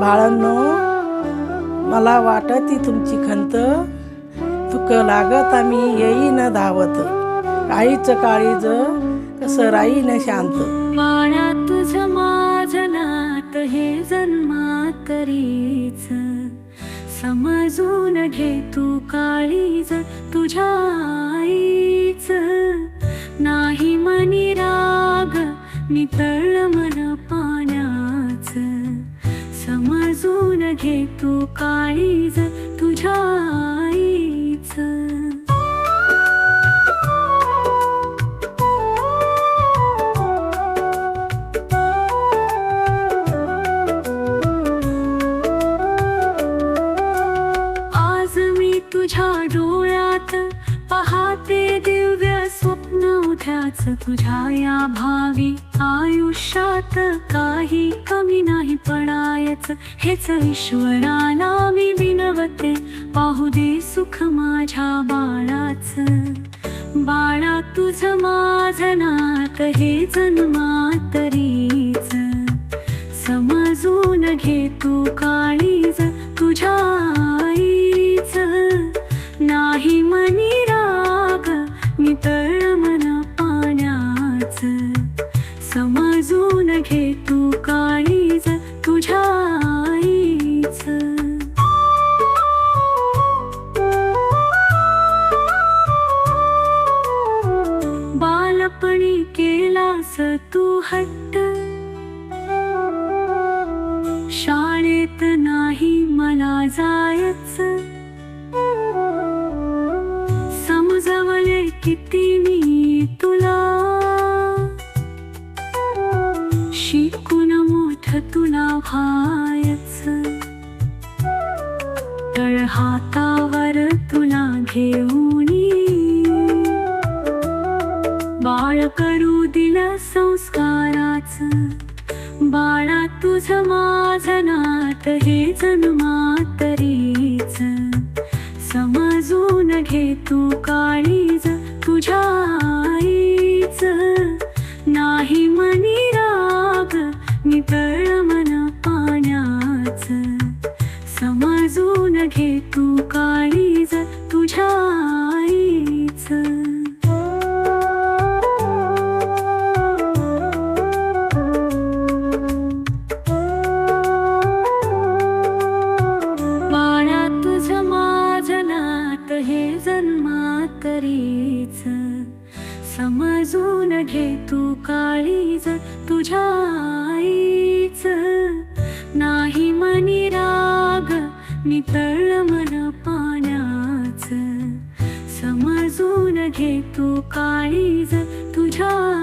बाळांनो मला वाटत ती तुमची खंत. तुक लागत आम्ही येईन धावत. आईचं काळीज कसं राहीन शांत. बाळा तुझ माझनात हे जन्मा करीच. समजून घे तू काळीज तुझ्या आईच. नाही मनी राग नितळ घे तू काळीज तुझ्या आईच. आज मी तुझ्या स्वप्न तुझ्या या भावी आयुष्यात काही कमी नाही पडायच. हेच ईश्वराला मी विनवते. पाहू दे सुख माझ्या बाळाच. बाळा तुझ माझ नात हे जन्मात तू हट्ट शाळेत नाही मला जायच. समजवले किती मी तुला. शिकून मोठ तुला व्हायच. तळ हातावर तुला घेऊ नाच. बाळा तुझ माझ नात हे जन्मातरीच समजून घे तू काळीज तुझ्या आईच. नाही मनी राग नितळ मन पाण्याच. समजून घे तू काळीज तुझ्या हे हे जन्मातरीच समजून घे तू काळीज तुझ्या आईच. नाही मनी राग नितळ मन पाण्याच. समजून घे तू काळीज तुझ्या